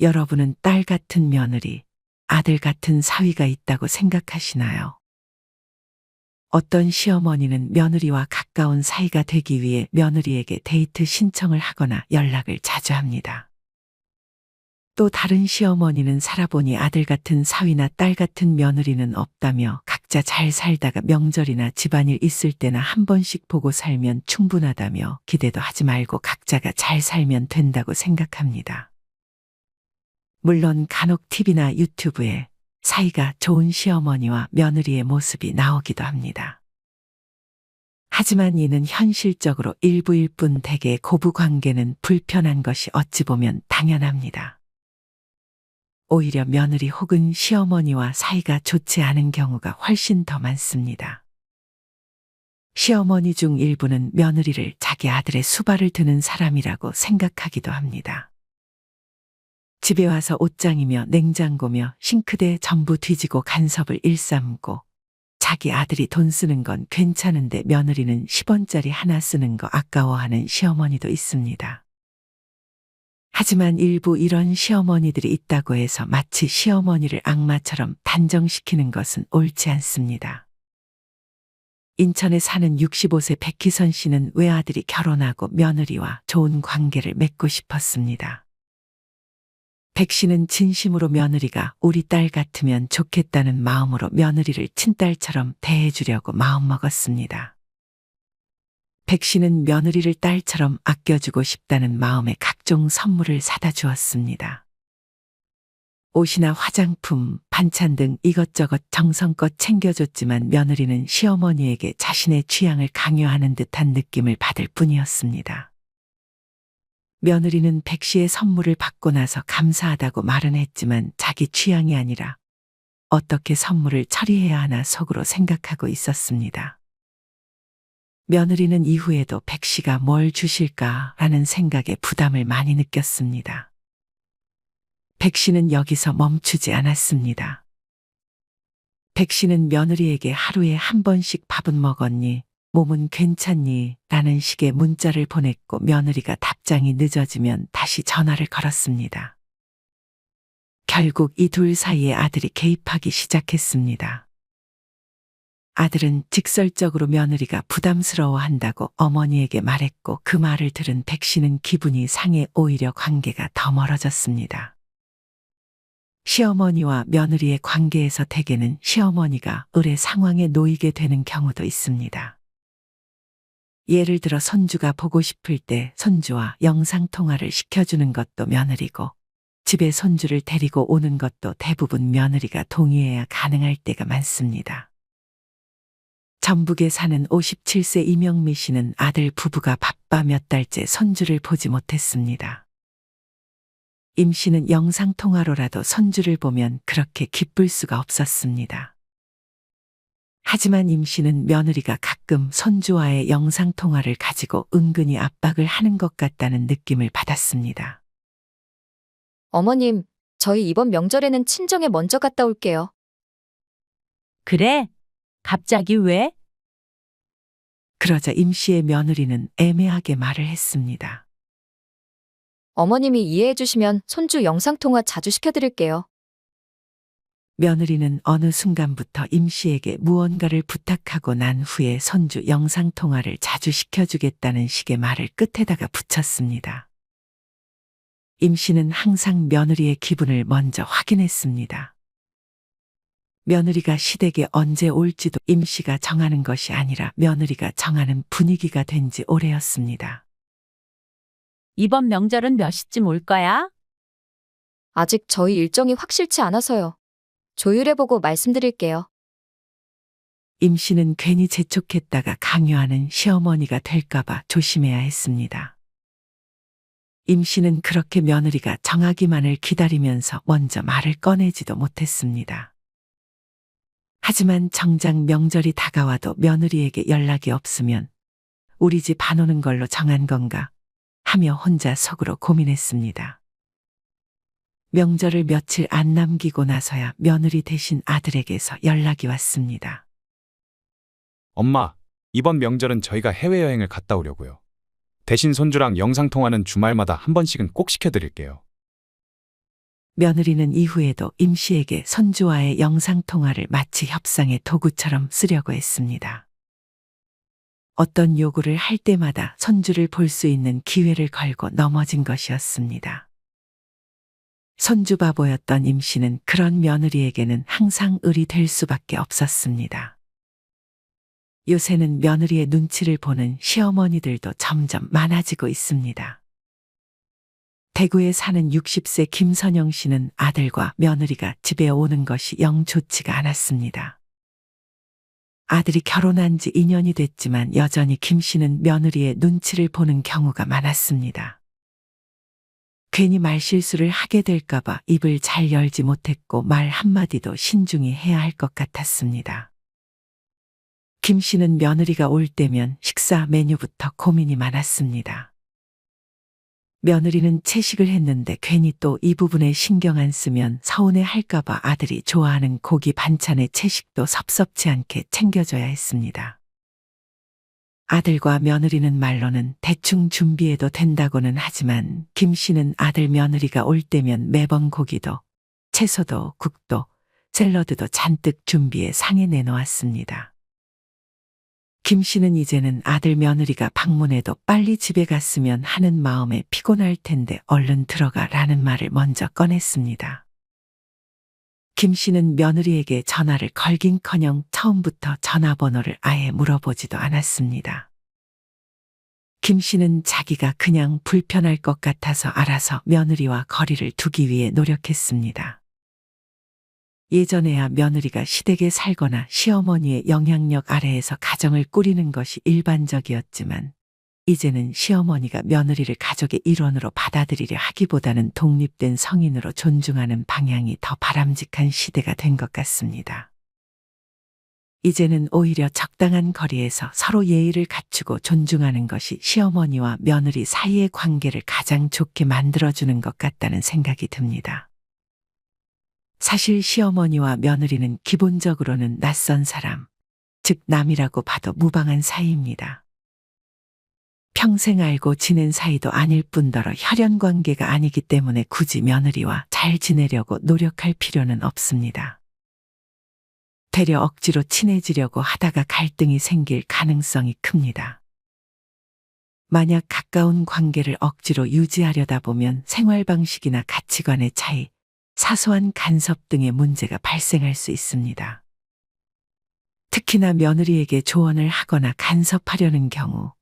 여러분은 딸 같은 며느리, 아들 같은 사위가 있다고 생각하시나요? 어떤 시어머니는 며느리와 가까운 사이가 되기 위해 며느리에게 데이트 신청을 하거나 연락을 자주 합니다. 또 다른 시어머니는 살아보니 아들 같은 사위나 딸 같은 며느리는 없다며 각자 잘 살다가 명절이나 집안일 있을 때나 한 번씩 보고 살면 충분하다며 기대도 하지 말고 각자가 잘 살면 된다고 생각합니다. 물론 간혹 TV나 유튜브에 사이가 좋은 시어머니와 며느리의 모습이 나오기도 합니다. 하지만 이는 현실적으로 일부일 뿐 대개 고부 관계는 불편한 것이 어찌 보면 당연합니다. 오히려 며느리 혹은 시어머니와 사이가 좋지 않은 경우가 훨씬 더 많습니다. 시어머니 중 일부는 며느리를 자기 아들의 수발을 드는 사람이라고 생각하기도 합니다. 집에 와서 옷장이며 냉장고며 싱크대 전부 뒤지고 간섭을 일삼고 자기 아들이 돈 쓰는 건 괜찮은데 며느리는 10원짜리 하나 쓰는 거 아까워하는 시어머니도 있습니다. 하지만 일부 이런 시어머니들이 있다고 해서 마치 시어머니를 악마처럼 단정시키는 것은 옳지 않습니다. 인천에 사는 65세 백희선 씨는 외아들이 결혼하고 며느리와 좋은 관계를 맺고 싶었습니다. 백 씨는 진심으로 며느리가 우리 딸 같으면 좋겠다는 마음으로 며느리를 친딸처럼 대해주려고 마음먹었습니다. 백 씨는 며느리를 딸처럼 아껴주고 싶다는 마음에 각종 선물을 사다 주었습니다. 옷이나 화장품, 반찬 등 이것저것 정성껏 챙겨줬지만 며느리는 시어머니에게 자신의 취향을 강요하는 듯한 느낌을 받을 뿐이었습니다. 며느리는 백 씨의 선물을 받고 나서 감사하다고 말은 했지만 자기 취향이 아니라 어떻게 선물을 처리해야 하나 속으로 생각하고 있었습니다. 며느리는 이후에도 백 씨가 뭘 주실까라는 생각에 부담을 많이 느꼈습니다. 백 씨는 여기서 멈추지 않았습니다. 백 씨는 며느리에게 하루에 한 번씩 밥은 먹었니? 몸은 괜찮니? 라는 식의 문자를 보냈고 며느리가 답장이 늦어지면 다시 전화를 걸었습니다. 결국 이 둘 사이에 아들이 개입하기 시작했습니다. 아들은 직설적으로 며느리가 부담스러워 한다고 어머니에게 말했고 그 말을 들은 백 씨는 기분이 상해 오히려 관계가 더 멀어졌습니다. 시어머니와 며느리의 관계에서 대개는 시어머니가 을의 상황에 놓이게 되는 경우도 있습니다. 예를 들어 손주가 보고 싶을 때 손주와 영상통화를 시켜주는 것도 며느리고 집에 손주를 데리고 오는 것도 대부분 며느리가 동의해야 가능할 때가 많습니다. 전북에 사는 57세 이명미 씨는 아들 부부가 바빠 몇 달째 손주를 보지 못했습니다. 임 씨는 영상통화로라도 손주를 보면 그렇게 기쁠 수가 없었습니다. 하지만 임 씨는 며느리가 가끔 손주와의 영상통화를 가지고 은근히 압박을 하는 것 같다는 느낌을 받았습니다. 어머님, 저희 이번 명절에는 친정에 먼저 갔다 올게요. 그래? 갑자기 왜? 그러자 임 씨의 며느리는 애매하게 말을 했습니다. 어머님이 이해해 주시면 손주 영상통화 자주 시켜드릴게요. 며느리는 어느 순간부터 임 씨에게 무언가를 부탁하고 난 후에 손주 영상통화를 자주 시켜주겠다는 식의 말을 끝에다가 붙였습니다. 임 씨는 항상 며느리의 기분을 먼저 확인했습니다. 며느리가 시댁에 언제 올지도 임 씨가 정하는 것이 아니라 며느리가 정하는 분위기가 된 지 오래였습니다. 이번 명절은 몇 시쯤 올 거야? 아직 저희 일정이 확실치 않아서요. 조율해보고 말씀드릴게요. 임 씨는 괜히 재촉했다가 강요하는 시어머니가 될까봐 조심해야 했습니다. 임 씨는 그렇게 며느리가 정하기만을 기다리면서 먼저 말을 꺼내지도 못했습니다. 하지만 정작 명절이 다가와도 며느리에게 연락이 없으면 우리 집 안 오는 걸로 정한 건가 하며 혼자 속으로 고민했습니다. 명절을 며칠 안 남기고 나서야 며느리 대신 아들에게서 연락이 왔습니다. 엄마, 이번 명절은 저희가 해외여행을 갔다 오려고요. 대신 손주랑 영상통화는 주말마다 한 번씩은 꼭 시켜드릴게요. 며느리는 이후에도 임 씨에게 손주와의 영상통화를 마치 협상의 도구처럼 쓰려고 했습니다. 어떤 요구를 할 때마다 손주를 볼 수 있는 기회를 걸고 넘어진 것이었습니다. 손주 바보였던 임 씨는 그런 며느리에게는 항상 을이 될 수밖에 없었습니다. 요새는 며느리의 눈치를 보는 시어머니들도 점점 많아지고 있습니다. 대구에 사는 60세 김선영 씨는 아들과 며느리가 집에 오는 것이 영 좋지가 않았습니다. 아들이 결혼한 지 2년이 됐지만 여전히 김 씨는 며느리의 눈치를 보는 경우가 많았습니다. 괜히 말실수를 하게 될까봐 입을 잘 열지 못했고 말 한마디도 신중히 해야 할 것 같았습니다. 김 씨는 며느리가 올 때면 식사 메뉴부터 고민이 많았습니다. 며느리는 채식을 했는데 괜히 또 이 부분에 신경 안 쓰면 서운해 할까봐 아들이 좋아하는 고기 반찬의 채식도 섭섭치 않게 챙겨줘야 했습니다. 아들과 며느리는 말로는 대충 준비해도 된다고는 하지만 김 씨는 아들 며느리가 올 때면 매번 고기도 채소도 국도 샐러드도 잔뜩 준비해 상에 내놓았습니다. 김 씨는 이제는 아들 며느리가 방문해도 빨리 집에 갔으면 하는 마음에 피곤할 텐데 얼른 들어가 라는 말을 먼저 꺼냈습니다. 김 씨는 며느리에게 전화를 걸긴 커녕 처음부터 전화번호를 아예 물어보지도 않았습니다. 김 씨는 자기가 그냥 불편할 것 같아서 알아서 며느리와 거리를 두기 위해 노력했습니다. 예전에야 며느리가 시댁에 살거나 시어머니의 영향력 아래에서 가정을 꾸리는 것이 일반적이었지만 이제는 시어머니가 며느리를 가족의 일원으로 받아들이려 하기보다는 독립된 성인으로 존중하는 방향이 더 바람직한 시대가 된 것 같습니다. 이제는 오히려 적당한 거리에서 서로 예의를 갖추고 존중하는 것이 시어머니와 며느리 사이의 관계를 가장 좋게 만들어주는 것 같다는 생각이 듭니다. 사실 시어머니와 며느리는 기본적으로는 낯선 사람, 즉 남이라고 봐도 무방한 사이입니다. 평생 알고 지낸 사이도 아닐 뿐더러 혈연 관계가 아니기 때문에 굳이 며느리와 잘 지내려고 노력할 필요는 없습니다. 되려 억지로 친해지려고 하다가 갈등이 생길 가능성이 큽니다. 만약 가까운 관계를 억지로 유지하려다 보면 생활 방식이나 가치관의 차이, 사소한 간섭 등의 문제가 발생할 수 있습니다. 특히나 며느리에게 조언을 하거나 간섭하려는 경우,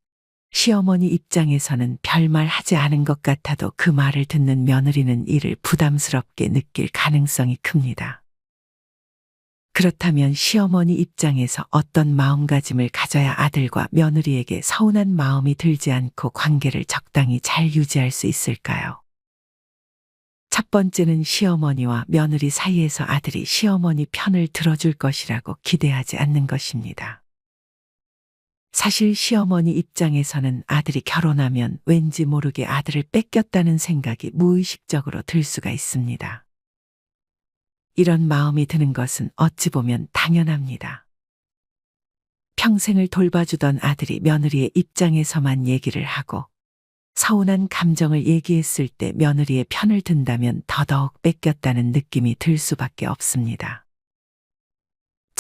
시어머니 입장에서는 별말 하지 않은 것 같아도 그 말을 듣는 며느리는 이를 부담스럽게 느낄 가능성이 큽니다. 그렇다면 시어머니 입장에서 어떤 마음가짐을 가져야 아들과 며느리에게 서운한 마음이 들지 않고 관계를 적당히 잘 유지할 수 있을까요? 첫 번째는 시어머니와 며느리 사이에서 아들이 시어머니 편을 들어줄 것이라고 기대하지 않는 것입니다. 사실 시어머니 입장에서는 아들이 결혼하면 왠지 모르게 아들을 뺏겼다는 생각이 무의식적으로 들 수가 있습니다. 이런 마음이 드는 것은 어찌 보면 당연합니다. 평생을 돌봐주던 아들이 며느리의 입장에서만 얘기를 하고 서운한 감정을 얘기했을 때 며느리의 편을 든다면 더더욱 뺏겼다는 느낌이 들 수밖에 없습니다.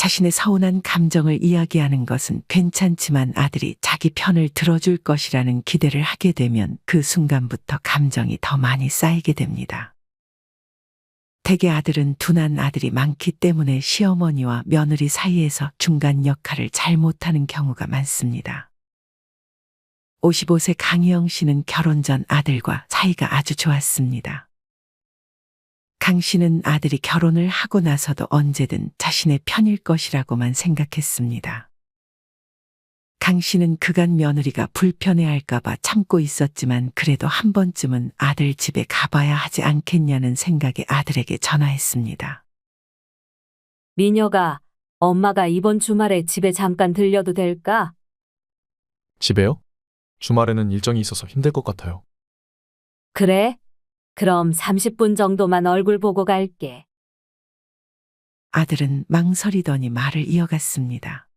자신의 서운한 감정을 이야기하는 것은 괜찮지만 아들이 자기 편을 들어줄 것이라는 기대를 하게 되면 그 순간부터 감정이 더 많이 쌓이게 됩니다. 대개 아들은 둔한 아들이 많기 때문에 시어머니와 며느리 사이에서 중간 역할을 잘 못하는 경우가 많습니다. 55세 강희영 씨는 결혼 전 아들과 사이가 아주 좋았습니다. 강 씨는 아들이 결혼을 하고 나서도 언제든 자신의 편일 것이라고만 생각했습니다. 강 씨는 그간 며느리가 불편해할까봐 참고 있었지만 그래도 한 번쯤은 아들 집에 가봐야 하지 않겠냐는 생각에 아들에게 전화했습니다. 미녀가 엄마가 이번 주말에 집에 잠깐 들려도 될까? 집에요? 주말에는 일정이 있어서 힘들 것 같아요. 그래? 그럼 30분 정도만 얼굴 보고 갈게. 아들은 망설이더니 말을 이어갔습니다.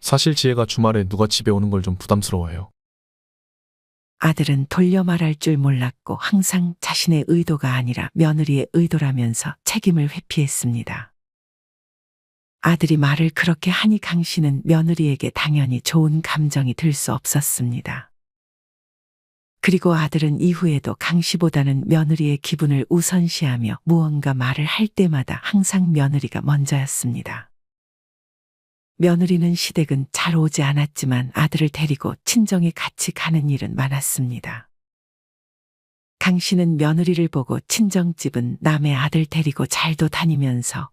사실 지혜가 주말에 누가 집에 오는 걸 좀 부담스러워해요. 아들은 돌려 말할 줄 몰랐고 항상 자신의 의도가 아니라 며느리의 의도라면서 책임을 회피했습니다. 아들이 말을 그렇게 하니 강 씨는 며느리에게 당연히 좋은 감정이 들 수 없었습니다. 그리고 아들은 이후에도 강 씨보다는 며느리의 기분을 우선시하며 무언가 말을 할 때마다 항상 며느리가 먼저였습니다. 며느리는 시댁은 잘 오지 않았지만 아들을 데리고 친정에 같이 가는 일은 많았습니다. 강 씨는 며느리를 보고 친정집은 남의 아들 데리고 잘도 다니면서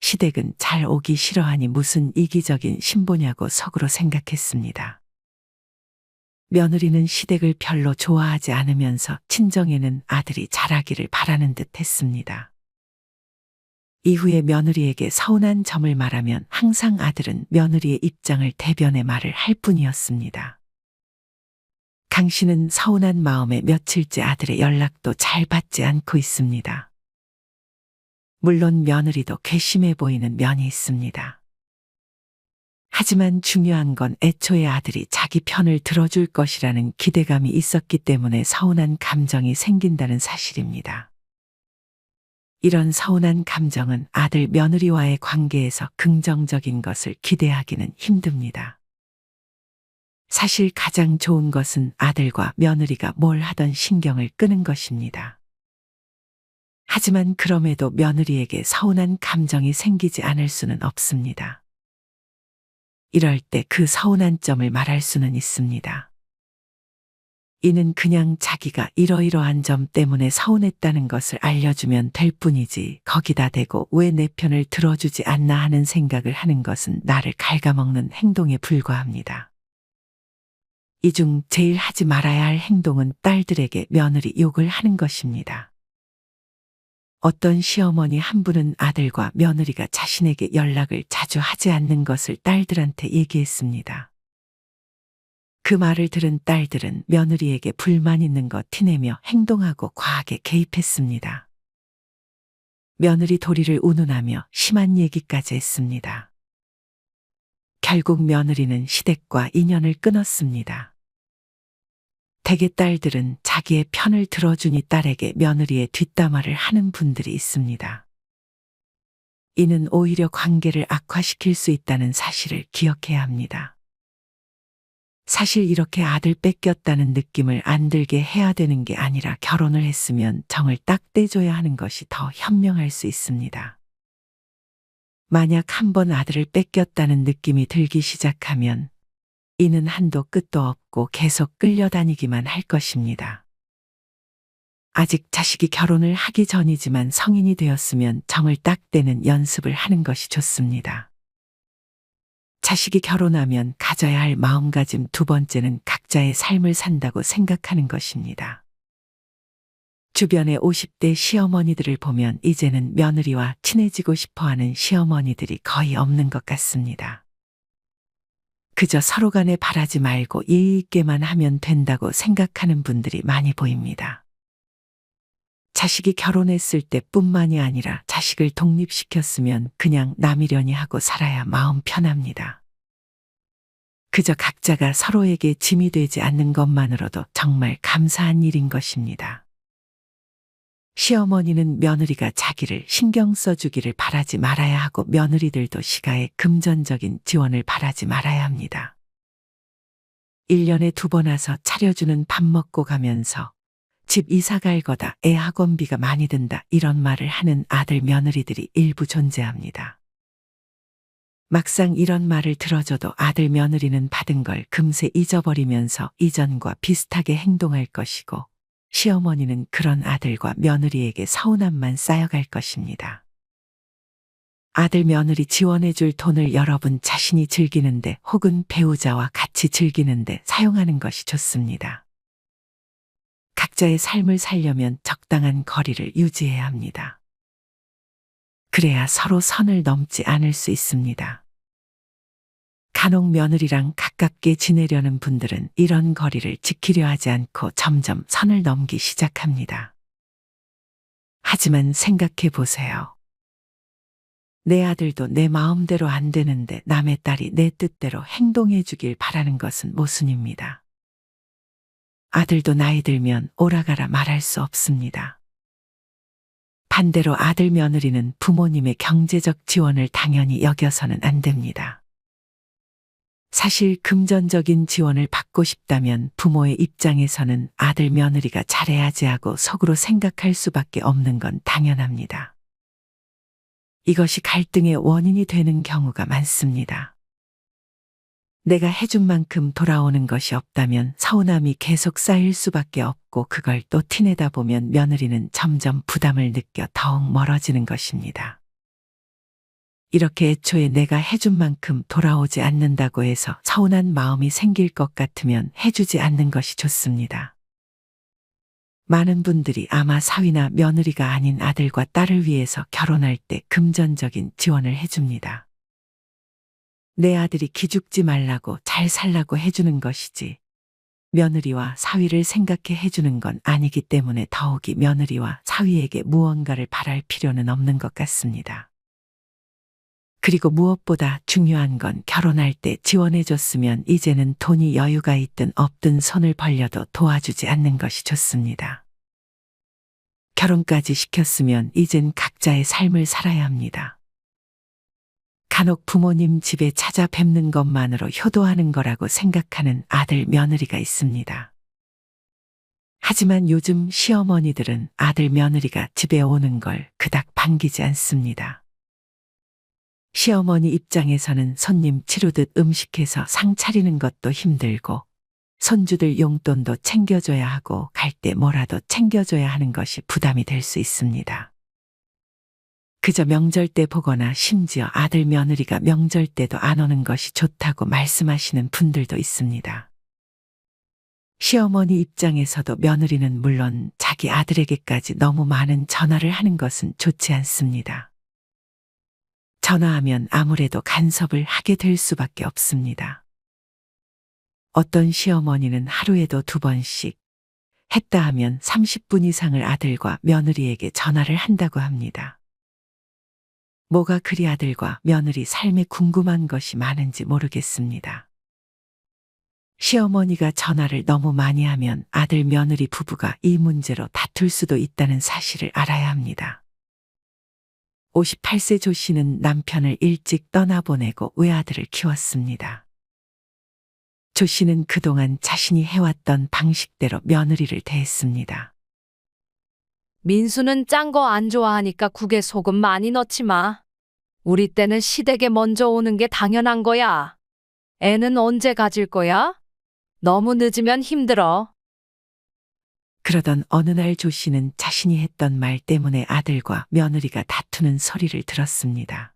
시댁은 잘 오기 싫어하니 무슨 이기적인 신보냐고 속으로 생각했습니다. 며느리는 시댁을 별로 좋아하지 않으면서 친정에는 아들이 잘하기를 바라는 듯 했습니다. 이후에 며느리에게 서운한 점을 말하면 항상 아들은 며느리의 입장을 대변해 말을 할 뿐이었습니다. 강 씨는 서운한 마음에 며칠째 아들의 연락도 잘 받지 않고 있습니다. 물론 며느리도 괘씸해 보이는 면이 있습니다. 하지만 중요한 건 애초에 아들이 자기 편을 들어줄 것이라는 기대감이 있었기 때문에 서운한 감정이 생긴다는 사실입니다. 이런 서운한 감정은 아들 며느리와의 관계에서 긍정적인 것을 기대하기는 힘듭니다. 사실 가장 좋은 것은 아들과 며느리가 뭘 하던 신경을 끄는 것입니다. 하지만 그럼에도 며느리에게 서운한 감정이 생기지 않을 수는 없습니다. 이럴 때 그 서운한 점을 말할 수는 있습니다. 이는 그냥 자기가 이러이러한 점 때문에 서운했다는 것을 알려주면 될 뿐이지 거기다 대고 왜 내 편을 들어주지 않나 하는 생각을 하는 것은 나를 갉아먹는 행동에 불과합니다. 이 중 제일 하지 말아야 할 행동은 딸들에게 며느리 욕을 하는 것입니다. 어떤 시어머니 한 분은 아들과 며느리가 자신에게 연락을 자주 하지 않는 것을 딸들한테 얘기했습니다. 그 말을 들은 딸들은 며느리에게 불만 있는 것 티내며 행동하고 과하게 개입했습니다. 며느리 도리를 운운하며 심한 얘기까지 했습니다. 결국 며느리는 시댁과 인연을 끊었습니다. 대개 딸들은 자기의 편을 들어주니 딸에게 며느리의 뒷담화를 하는 분들이 있습니다. 이는 오히려 관계를 악화시킬 수 있다는 사실을 기억해야 합니다. 사실 이렇게 아들 뺏겼다는 느낌을 안 들게 해야 되는 게 아니라 결혼을 했으면 정을 딱 떼줘야 하는 것이 더 현명할 수 있습니다. 만약 한 번 아들을 뺏겼다는 느낌이 들기 시작하면 이는 한도 끝도 없고 계속 끌려다니기만 할 것입니다. 아직 자식이 결혼을 하기 전이지만 성인이 되었으면 정을 딱 떼는 연습을 하는 것이 좋습니다. 자식이 결혼하면 가져야 할 마음가짐 두 번째는 각자의 삶을 산다고 생각하는 것입니다. 주변의 50대 시어머니들을 보면 이제는 며느리와 친해지고 싶어 하는 시어머니들이 거의 없는 것 같습니다. 그저 서로 간에 바라지 말고 예의 있게만 하면 된다고 생각하는 분들이 많이 보입니다. 자식이 결혼했을 때뿐만이 아니라 자식을 독립시켰으면 그냥 남이려니 하고 살아야 마음 편합니다. 그저 각자가 서로에게 짐이 되지 않는 것만으로도 정말 감사한 일인 것입니다. 시어머니는 며느리가 자기를 신경 써주기를 바라지 말아야 하고 며느리들도 시가에 금전적인 지원을 바라지 말아야 합니다. 1년에 두 번 와서 차려주는 밥 먹고 가면서 집 이사 갈 거다, 애 학원비가 많이 든다, 이런 말을 하는 아들 며느리들이 일부 존재합니다. 막상 이런 말을 들어줘도 아들 며느리는 받은 걸 금세 잊어버리면서 이전과 비슷하게 행동할 것이고, 시어머니는 그런 아들과 며느리에게 서운함만 쌓여갈 것입니다. 아들 며느리 지원해줄 돈을 여러분 자신이 즐기는데 혹은 배우자와 같이 즐기는데 사용하는 것이 좋습니다. 각자의 삶을 살려면 적당한 거리를 유지해야 합니다. 그래야 서로 선을 넘지 않을 수 있습니다. 간혹 며느리랑 가깝게 지내려는 분들은 이런 거리를 지키려 하지 않고 점점 선을 넘기 시작합니다. 하지만 생각해 보세요. 내 아들도 내 마음대로 안 되는데 남의 딸이 내 뜻대로 행동해 주길 바라는 것은 모순입니다. 아들도 나이 들면 오라가라 말할 수 없습니다. 반대로 아들 며느리는 부모님의 경제적 지원을 당연히 여겨서는 안 됩니다. 사실 금전적인 지원을 받고 싶다면 부모의 입장에서는 아들 며느리가 잘해야지 하고 속으로 생각할 수밖에 없는 건 당연합니다. 이것이 갈등의 원인이 되는 경우가 많습니다. 내가 해준 만큼 돌아오는 것이 없다면 서운함이 계속 쌓일 수밖에 없고 그걸 또 티내다 보면 며느리는 점점 부담을 느껴 더욱 멀어지는 것입니다. 이렇게 애초에 내가 해준 만큼 돌아오지 않는다고 해서 서운한 마음이 생길 것 같으면 해주지 않는 것이 좋습니다. 많은 분들이 아마 사위나 며느리가 아닌 아들과 딸을 위해서 결혼할 때 금전적인 지원을 해줍니다. 내 아들이 기죽지 말라고 잘 살라고 해주는 것이지. 며느리와 사위를 생각해 해주는 건 아니기 때문에 더욱이 며느리와 사위에게 무언가를 바랄 필요는 없는 것 같습니다. 그리고 무엇보다 중요한 건 결혼할 때 지원해줬으면 이제는 돈이 여유가 있든 없든 손을 벌려도 도와주지 않는 것이 좋습니다. 결혼까지 시켰으면 이젠 각자의 삶을 살아야 합니다. 간혹 부모님 집에 찾아뵙는 것만으로 효도하는 거라고 생각하는 아들 며느리가 있습니다. 하지만 요즘 시어머니들은 아들 며느리가 집에 오는 걸 그닥 반기지 않습니다. 시어머니 입장에서는 손님 치르듯 음식해서 상 차리는 것도 힘들고 손주들 용돈도 챙겨줘야 하고 갈 때 뭐라도 챙겨줘야 하는 것이 부담이 될 수 있습니다. 그저 명절 때 보거나 심지어 아들 며느리가 명절 때도 안 오는 것이 좋다고 말씀하시는 분들도 있습니다. 시어머니 입장에서도 며느리는 물론 자기 아들에게까지 너무 많은 전화를 하는 것은 좋지 않습니다. 전화하면 아무래도 간섭을 하게 될 수밖에 없습니다. 어떤 시어머니는 하루에도 두 번씩 했다 하면 30분 이상을 아들과 며느리에게 전화를 한다고 합니다. 뭐가 그리 아들과 며느리 삶에 궁금한 것이 많은지 모르겠습니다. 시어머니가 전화를 너무 많이 하면 아들 며느리 부부가 이 문제로 다툴 수도 있다는 사실을 알아야 합니다. 58세 조 씨는 남편을 일찍 떠나보내고 외아들을 키웠습니다. 조 씨는 그동안 자신이 해왔던 방식대로 며느리를 대했습니다. 민수는 짠 거 안 좋아하니까 국에 소금 많이 넣지 마. 우리 때는 시댁에 먼저 오는 게 당연한 거야. 애는 언제 가질 거야? 너무 늦으면 힘들어. 그러던 어느 날 조 씨는 자신이 했던 말 때문에 아들과 며느리가 다투는 소리를 들었습니다.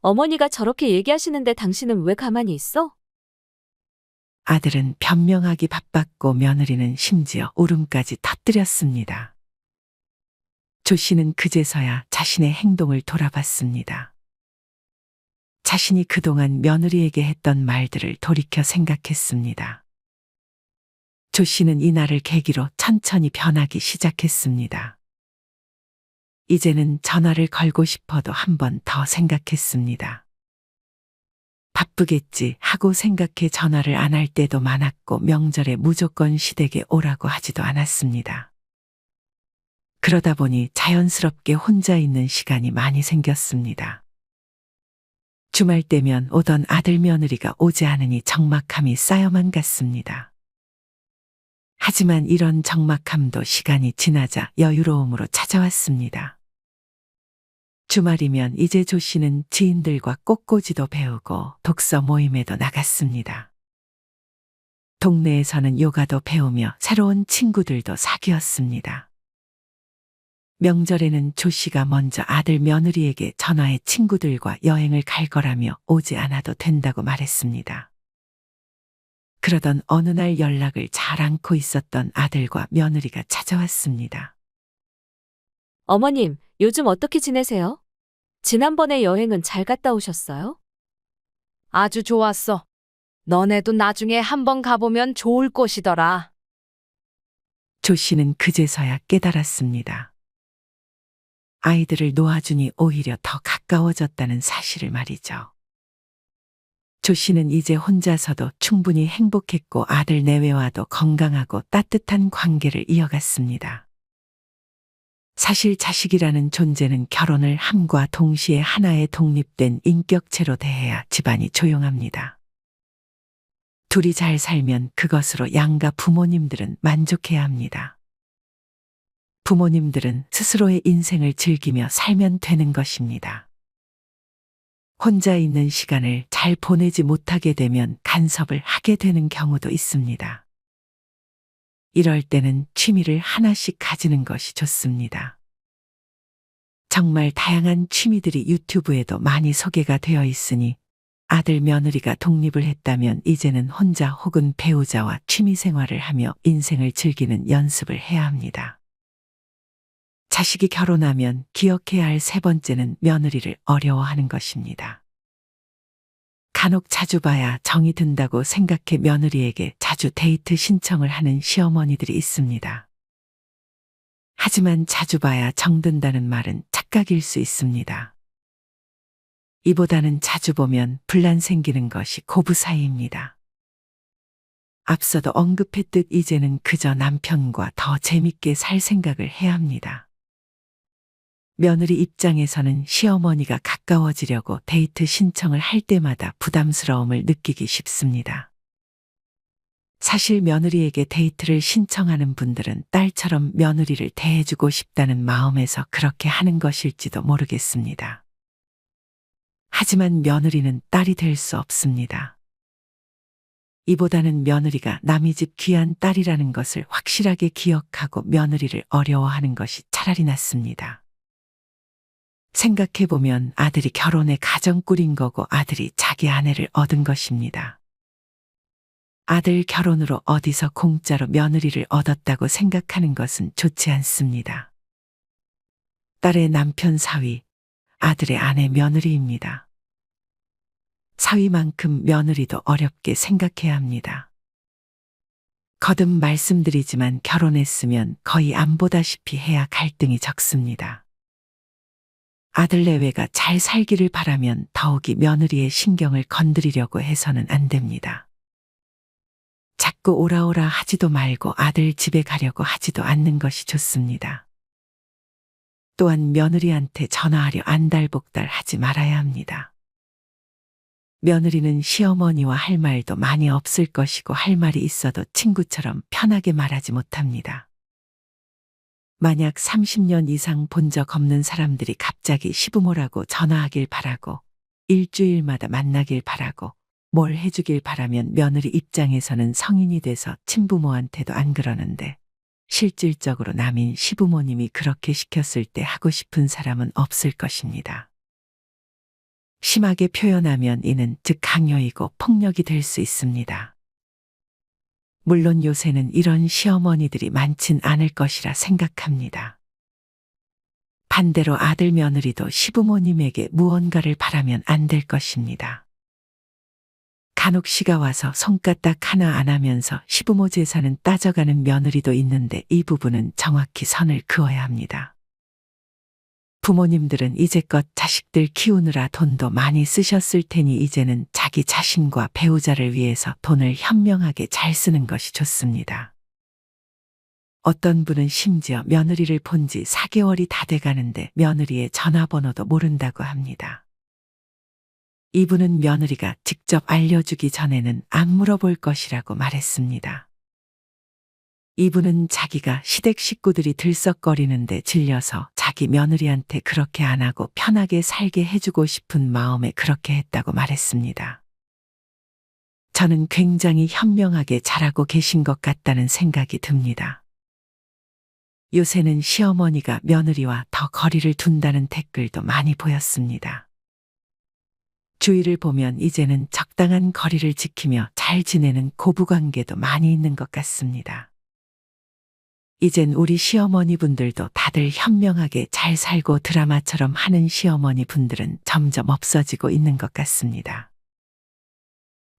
어머니가 저렇게 얘기하시는데 당신은 왜 가만히 있어? 아들은 변명하기 바빴고 며느리는 심지어 울음까지 터뜨렸습니다. 조 씨는 그제서야 자신의 행동을 돌아봤습니다. 자신이 그동안 며느리에게 했던 말들을 돌이켜 생각했습니다. 조 씨는 이날을 계기로 천천히 변하기 시작했습니다. 이제는 전화를 걸고 싶어도 한 번 더 생각했습니다. 바쁘겠지 하고 생각해 전화를 안 할 때도 많았고 명절에 무조건 시댁에 오라고 하지도 않았습니다. 그러다 보니 자연스럽게 혼자 있는 시간이 많이 생겼습니다. 주말 때면 오던 아들 며느리가 오지 않으니 적막함이 쌓여만 갔습니다. 하지만 이런 적막함도 시간이 지나자 여유로움으로 찾아왔습니다. 주말이면 이제 조 씨는 지인들과 꽃꽂이도 배우고 독서 모임에도 나갔습니다. 동네에서는 요가도 배우며 새로운 친구들도 사귀었습니다. 명절에는 조 씨가 먼저 아들 며느리에게 전화해 친구들과 여행을 갈 거라며 오지 않아도 된다고 말했습니다. 그러던 어느 날 연락을 잘 않고 있었던 아들과 며느리가 찾아왔습니다. 어머님, 요즘 어떻게 지내세요? 지난번에 여행은 잘 갔다 오셨어요? 아주 좋았어. 너네도 나중에 한번 가보면 좋을 곳이더라. 조 씨는 그제서야 깨달았습니다. 아이들을 놓아주니 오히려 더 가까워졌다는 사실을 말이죠. 조 씨는 이제 혼자서도 충분히 행복했고 아들 내외와도 건강하고 따뜻한 관계를 이어갔습니다. 사실 자식이라는 존재는 결혼을 함과 동시에 하나의 독립된 인격체로 대해야 집안이 조용합니다. 둘이 잘 살면 그것으로 양가 부모님들은 만족해야 합니다. 부모님들은 스스로의 인생을 즐기며 살면 되는 것입니다. 혼자 있는 시간을 잘 보내지 못하게 되면 간섭을 하게 되는 경우도 있습니다. 이럴 때는 취미를 하나씩 가지는 것이 좋습니다. 정말 다양한 취미들이 유튜브에도 많이 소개가 되어 있으니 아들 며느리가 독립을 했다면 이제는 혼자 혹은 배우자와 취미 생활을 하며 인생을 즐기는 연습을 해야 합니다. 자식이 결혼하면 기억해야 할 세 번째는 며느리를 어려워하는 것입니다. 간혹 자주 봐야 정이 든다고 생각해 며느리에게 자주 데이트 신청을 하는 시어머니들이 있습니다. 하지만 자주 봐야 정든다는 말은 착각일 수 있습니다. 이보다는 자주 보면 분란 생기는 것이 고부 사이입니다. 앞서도 언급했듯 이제는 그저 남편과 더 재밌게 살 생각을 해야 합니다. 며느리 입장에서는 시어머니가 가까워지려고 데이트 신청을 할 때마다 부담스러움을 느끼기 쉽습니다. 사실 며느리에게 데이트를 신청하는 분들은 딸처럼 며느리를 대해주고 싶다는 마음에서 그렇게 하는 것일지도 모르겠습니다. 하지만 며느리는 딸이 될 수 없습니다. 이보다는 며느리가 남의 집 귀한 딸이라는 것을 확실하게 기억하고 며느리를 어려워하는 것이 차라리 낫습니다. 생각해보면 아들이 결혼해 가정 꾸린 거고 아들이 자기 아내를 얻은 것입니다. 아들 결혼으로 어디서 공짜로 며느리를 얻었다고 생각하는 것은 좋지 않습니다. 딸의 남편 사위, 아들의 아내 며느리입니다. 사위만큼 며느리도 어렵게 생각해야 합니다. 거듭 말씀드리지만 결혼했으면 거의 안 보다시피 해야 갈등이 적습니다. 아들 내외가 잘 살기를 바라면 더욱이 며느리의 신경을 건드리려고 해서는 안 됩니다. 자꾸 오라오라 하지도 말고 아들 집에 가려고 하지도 않는 것이 좋습니다. 또한 며느리한테 전화하려 안달복달 하지 말아야 합니다. 며느리는 시어머니와 할 말도 많이 없을 것이고 할 말이 있어도 친구처럼 편하게 말하지 못합니다. 만약 30년 이상 본 적 없는 사람들이 갑자기 시부모라고 전화하길 바라고 일주일마다 만나길 바라고 뭘 해주길 바라면 며느리 입장에서는 성인이 돼서 친부모한테도 안 그러는데 실질적으로 남인 시부모님이 그렇게 시켰을 때 하고 싶은 사람은 없을 것입니다. 심하게 표현하면 이는 즉 강요이고 폭력이 될 수 있습니다. 물론 요새는 이런 시어머니들이 많진 않을 것이라 생각합니다. 반대로 아들 며느리도 시부모님에게 무언가를 바라면 안 될 것입니다. 간혹 시가 와서 손가락 하나 안 하면서 시부모 재산은 따져가는 며느리도 있는데 이 부분은 정확히 선을 그어야 합니다. 부모님들은 이제껏 자식들 키우느라 돈도 많이 쓰셨을 테니 이제는 자기 자신과 배우자를 위해서 돈을 현명하게 잘 쓰는 것이 좋습니다. 어떤 분은 심지어 며느리를 본 지 4개월이 다 돼 가는데 며느리의 전화번호도 모른다고 합니다. 이분은 며느리가 직접 알려주기 전에는 안 물어볼 것이라고 말했습니다. 이분은 자기가 시댁 식구들이 들썩거리는데 질려서 자기 며느리한테 그렇게 안 하고 편하게 살게 해주고 싶은 마음에 그렇게 했다고 말했습니다. 저는 굉장히 현명하게 잘하고 계신 것 같다는 생각이 듭니다. 요새는 시어머니가 며느리와 더 거리를 둔다는 댓글도 많이 보였습니다. 주위를 보면 이제는 적당한 거리를 지키며 잘 지내는 고부관계도 많이 있는 것 같습니다. 이젠 우리 시어머니 분들도 다들 현명하게 잘 살고 드라마처럼 하는 시어머니 분들은 점점 없어지고 있는 것 같습니다.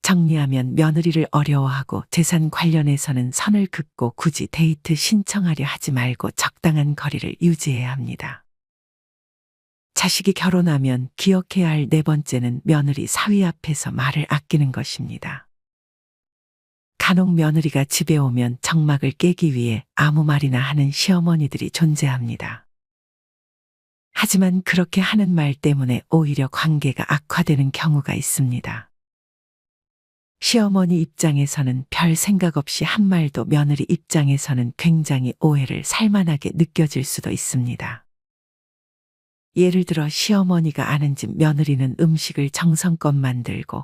정리하면 며느리를 어려워하고 재산 관련해서는 선을 긋고 굳이 데이트 신청하려 하지 말고 적당한 거리를 유지해야 합니다. 자식이 결혼하면 기억해야 할 네 번째는 며느리 사위 앞에서 말을 아끼는 것입니다. 간혹 며느리가 집에 오면 정막을 깨기 위해 아무 말이나 하는 시어머니들이 존재합니다. 하지만 그렇게 하는 말 때문에 오히려 관계가 악화되는 경우가 있습니다. 시어머니 입장에서는 별 생각 없이 한 말도 며느리 입장에서는 굉장히 오해를 살만하게 느껴질 수도 있습니다. 예를 들어 시어머니가 아는 집 며느리는 음식을 정성껏 만들고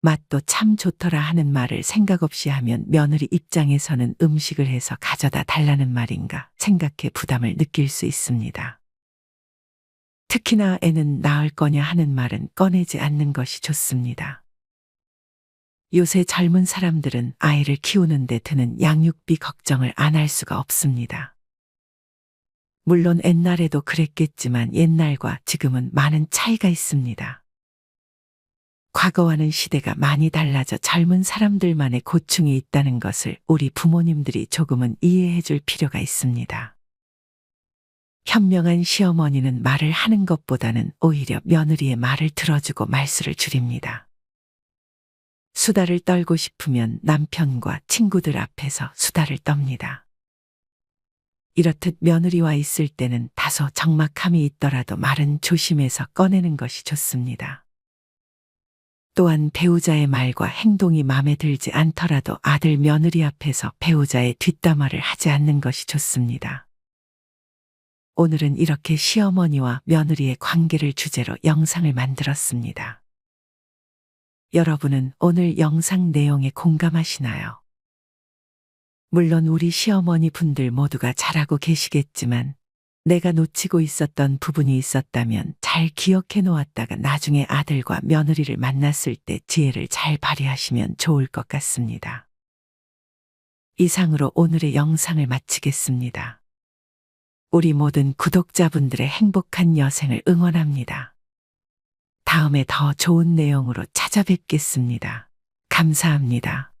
맛도 참 좋더라 하는 말을 생각 없이 하면 며느리 입장에서는 음식을 해서 가져다 달라는 말인가 생각해 부담을 느낄 수 있습니다. 특히나 애는 낳을 거냐 하는 말은 꺼내지 않는 것이 좋습니다. 요새 젊은 사람들은 아이를 키우는데 드는 양육비 걱정을 안 할 수가 없습니다. 물론 옛날에도 그랬겠지만 옛날과 지금은 많은 차이가 있습니다. 과거와는 시대가 많이 달라져 젊은 사람들만의 고충이 있다는 것을 우리 부모님들이 조금은 이해해 줄 필요가 있습니다. 현명한 시어머니는 말을 하는 것보다는 오히려 며느리의 말을 들어주고 말수를 줄입니다. 수다를 떨고 싶으면 남편과 친구들 앞에서 수다를 떱니다. 이렇듯 며느리와 있을 때는 다소 적막함이 있더라도 말은 조심해서 꺼내는 것이 좋습니다. 또한 배우자의 말과 행동이 마음에 들지 않더라도 아들 며느리 앞에서 배우자의 뒷담화를 하지 않는 것이 좋습니다. 오늘은 이렇게 시어머니와 며느리의 관계를 주제로 영상을 만들었습니다. 여러분은 오늘 영상 내용에 공감하시나요? 물론 우리 시어머니 분들 모두가 잘하고 계시겠지만 내가 놓치고 있었던 부분이 있었다면 잘 기억해 놓았다가 나중에 아들과 며느리를 만났을 때 지혜를 잘 발휘하시면 좋을 것 같습니다. 이상으로 오늘의 영상을 마치겠습니다. 우리 모든 구독자분들의 행복한 여생을 응원합니다. 다음에 더 좋은 내용으로 찾아뵙겠습니다. 감사합니다.